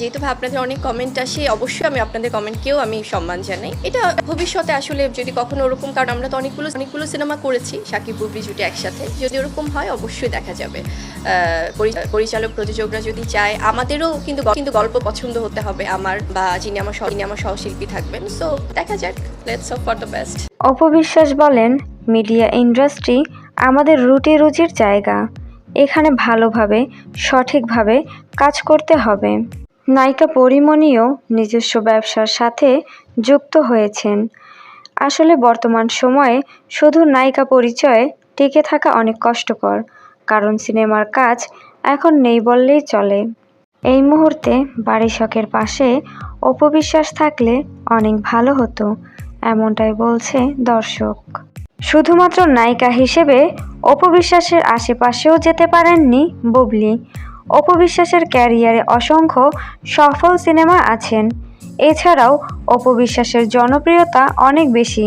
যেহেতু আপনাদের অনেক কমেন্ট আসে, অবশ্যই আমি আপনাদের কমেন্টকেও আমি সম্মান জানাই। এটা ভবিষ্যতে আসলে যদি কখনো ওরকম, কারণ আমরা তো অনেকগুলো অনেকগুলো সিনেমা করেছি, সাকিব বুবলি জুটি একসাথে। যদি ওরকম হয়, অবশ্যই দেখা যাবে। পরিচালক, প্রযোজকরা যদি চায়, আমাদেরও কিন্তু কিন্তু গল্প পছন্দ হতে হবে আমার বা যিনি আমার যিনি আমার সহশিল্পী থাকবেন। সো দেখা যাক। Let's hope for the best অপবিশ্বাস বলেন মিডিয়া ইন্ডাস্ট্রি আমাদের রুটি রুচির জায়গা। এখানে ভালোভাবে, সঠিকভাবে কাজ করতে হবে। নায়িকা পরিমণিও নিজস্ব ব্যবসার সাথে যুক্ত হয়েছেন। আসলে বর্তমান সময়ে শুধু নায়িকা পরিচয়ে টিকে থাকা অনেক কষ্টকর, কারণ সিনেমার কাজ এখন নেই বললেই চলে। এই মুহূর্তে বাড়ি শখের পাশে অপবিশ্বাস থাকলে অনেক ভালো হতো, এমনটাই বলছে দর্শক। শুধুমাত্র নায়িকা হিসেবে অপবিশ্বাসের আশেপাশেও যেতে পারেননি বুবলি অপবিশ্বাসের ক্যারিয়ারে অসংখ্য সফল সিনেমা আছেন। এছাড়াও অপবিশ্বাসের জনপ্রিয়তা অনেক বেশি।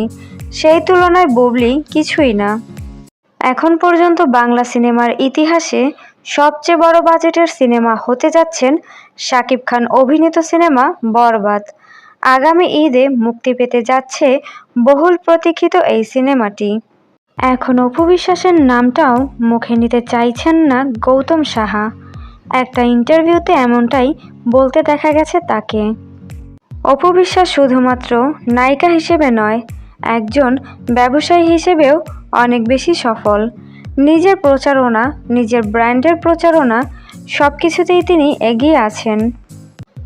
সেই তুলনায় বুবলি কিছুই না। এখন পর্যন্ত বাংলা সিনেমার ইতিহাসে সবচেয়ে বড় বাজেটের সিনেমা হতে যাচ্ছেন শাকিব খান অভিনীত সিনেমা বরবাদ। আগামী ঈদে মুক্তি পেতে যাচ্ছে বহুল প্রতীক্ষিত এই সিনেমাটি। এখন অপু বিশ্বাসের নামটাও মুখে নিতে চাইছেন না গৌতম সাহা। একটা ইন্টারভিউতে এমনটাই বলতে দেখা গেছে তাকে। অপু বিশ্বাস শুধুমাত্র নায়িকা হিসেবে নয়, একজন ব্যবসায়ী হিসেবেও অনেক বেশি সফল। নিজের প্রচারণা, নিজের ব্র্যান্ডের প্রচারণা সব কিছুতেই তিনি এগিয়ে আছেন।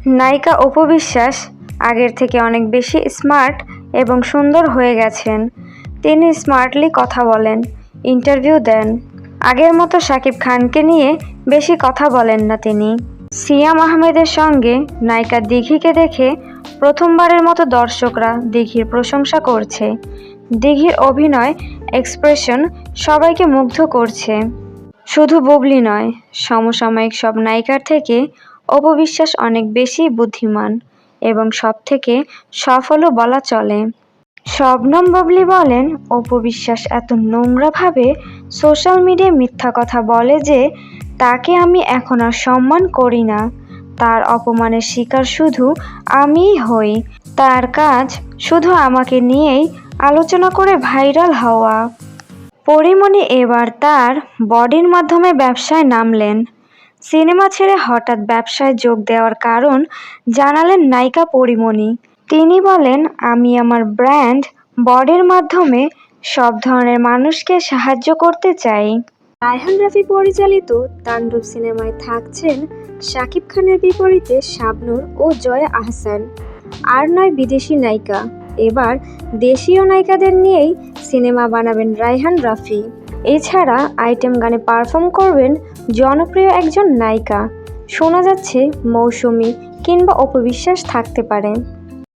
নায়িকা অপু বিশ্বাস আগের থেকে অনেক বেশি স্মার্ট এবং সুন্দর হয়ে গেছেন। তিনি স্মার্টলি কথা বলেন, ইন্টারভিউ দেন। আগের মতো শাকিব খানকে নিয়ে বেশি কথা বলেন না তিনি। সিয়াম আহমেদের সঙ্গে নায়িকা দিঘিকে দেখে প্রথমবারের মতো দর্শকরা দিঘির প্রশংসা করছে। দিঘির অভিনয়, এক্সপ্রেশন সবাইকে মুগ্ধ করছে। শুধু বুবলি নয়, সমসাময়িক সব নায়িকার থেকে অপবিশ্বাস অনেক বেশি বুদ্ধিমান এবং সব থেকে সফলও বলা চলে। শবনম বুবলি বলেন অপবিশ্বাস এত নোংরাভাবে সোশ্যাল মিডিয়ায় মিথ্যা কথা বলে যে তাকে আমি এখন আর সম্মান করি না। তার অপমানের শিকার শুধু আমিই হই। তার কাজ শুধু আমাকে নিয়েই আলোচনা করে ভাইরাল হওয়া। পরিমণি এবার তার বডির মাধ্যমে ব্যবসায় নামলেন। সিনেমা ছেড়ে হঠাৎ ব্যবসায় যোগ দেওয়ার কারণ জানালেন নায়িকা পরিমণি। তিনি বলেন, আমি আমার ব্র্যান্ড বডির মাধ্যমে সব ধরনের মানুষকে সাহায্য করতে চাই। রায়হান রাফি পরিচালিত তাণ্ডব সিনেমায় থাকছেন শাকিব খানের বিপরীতে শাবনূর ও জয়া আহসান। আর নয় বিদেশি নায়িকা। এবার দেশীয় নায়িকাদের নিয়েই সিনেমা বানাবেন রায়হান রাফি। এছাড়া আইটেম গানে পারফর্ম করবেন জনপ্রিয় একজন নায়িকা। শোনা যাচ্ছে মৌসুমী কিংবা অপবিশ্বাস থাকতে পারে।